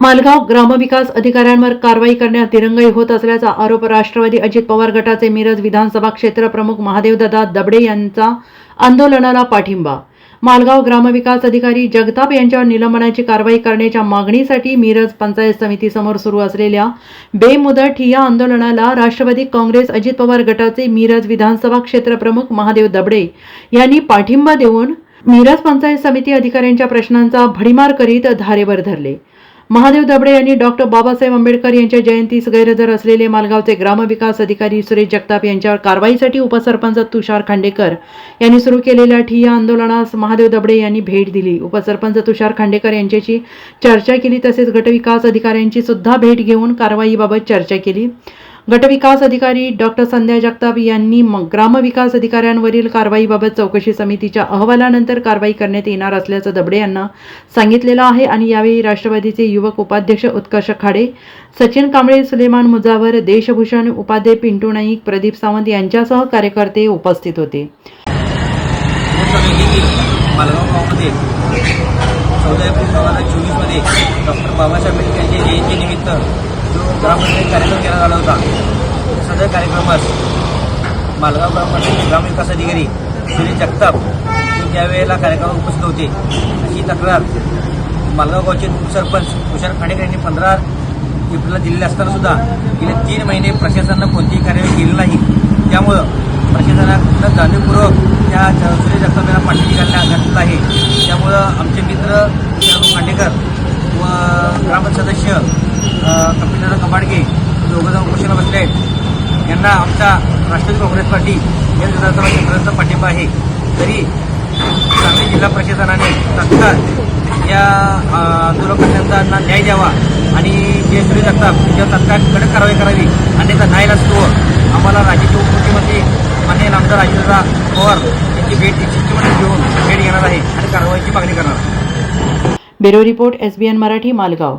मालगाव ग्रामविकास अधिकाऱ्यांवर कारवाई करण्यात दिरंगाई होत असल्याचा आरोप राष्ट्रवादी अजित पवार गटाचे मिरज विधानसभा क्षेत्र प्रमुख महादेवदादा दबडे यांचा आंदोलनाला पाठिंबा. मालगाव ग्रामविकास अधिकारी जगताप यांच्यावर निलंबनाची कारवाई करण्याच्या मागणीसाठी मिरज पंचायत समितीसमोर सुरू असलेल्या बेमुदत ठिया आंदोलनाला राष्ट्रवादी काँग्रेस अजित पवार गटाचे मिरज विधानसभा क्षेत्र प्रमुख महादेव दबडे यांनी पाठिंबा देऊन मिरज पंचायत समिती अधिकाऱ्यांच्या प्रश्नांचा भडीमार करीत धारेवर धरले. महादेव दबडे यांनी डॉक्टर बाबासाहेब आंबेडकर यांच्या जयंतीस गैरहजर असलेले मालगावचे ग्रामविकास अधिकारी सुरेश जगताप यांच्यावर कारवाईसाठी उपसरपंच तुषार खांडेकर यांनी सुरू केलेल्या ठिय्या आंदोलनास महादेव दबडे यांनी भेट दिली. उपसरपंच तुषार खांडेकर यांच्याशी चर्चा केली तसेच गटविकास अधिकाऱ्यांची सुद्धा भेट घेऊन कारवाईबाबत चर्चा केली. गटविकास अधिकारी डॉक्टर संध्या जगताप यांनी ग्रामविकास अधिकाऱ्यांवरील कारवाईबाबत चौकशी समितीच्या अहवालानंतर कारवाई करण्यात येणार असल्याचं दबडे यांना सांगितलेलं आहे. आणि यावेळी राष्ट्रवादीचे युवक उपाध्यक्ष उत्कर्ष खाडे सचिन कांबळे सुलेमान मुजावर देशभूषण उपाध्ये पिंटू नाईक प्रदीप सावंत यांच्यासह कार्यकर्ते उपस्थित होते. चौदा एप्रिल दोन हजार चोवीसमध्ये डॉक्टर बाबासाहेब आंबेडकर यांच्या जयंतीनिमित्त जो ग्रामपंचायत कार्यक्रम केला झाला होता. सदर कार्यक्रमास मालगाव ग्रामपंचायत ग्रामविकास अधिकारी श्री जगताप हे त्यावेळेला कार्यक्रमात उपस्थित होते. अशी तक्रार मालगाव गावचे उपसरपंच तुषार खाडेकर यांनी पंधरा एप्रिलला दिलेले असताना सुद्धा गेले तीन महिने प्रशासनानं कोणतीही कार्यवाही केली नाही. त्यामुळं प्रशासनानं जाणीवपूर्वक त्या सुरेश जगताप यांना पाठीशी घालण्या घातलेलं आहे त्यामुळं आमचे मित्र तुषार खांडेकर व ग्रामपंचायत सदस्य कपिलदादा कबाडगे दोघंजण पटेल यांना आमच्या राष्ट्रवादी काँग्रेस पार्टी या विधानसभा केंद्राचा पाठिंबा आहे. तरी सांगली जिल्हा प्रशासनाने तत्काळ या अ, न्याय द्यावा आणि जे सुरेश जगताप त्याच्यावर तत्काळ कडक कारवाई करावी. अन्यथा न्याय नसतो आम्हाला राज्याचे उपमुख्यमंत्री माननीय आमदार राजेंद्र पवार यांची भेट शिष्टमंडळ घेऊन भेट घेणार आहे आणि कारवाईची मागणी करणार. Bureau report SBN Marathi Malgaon.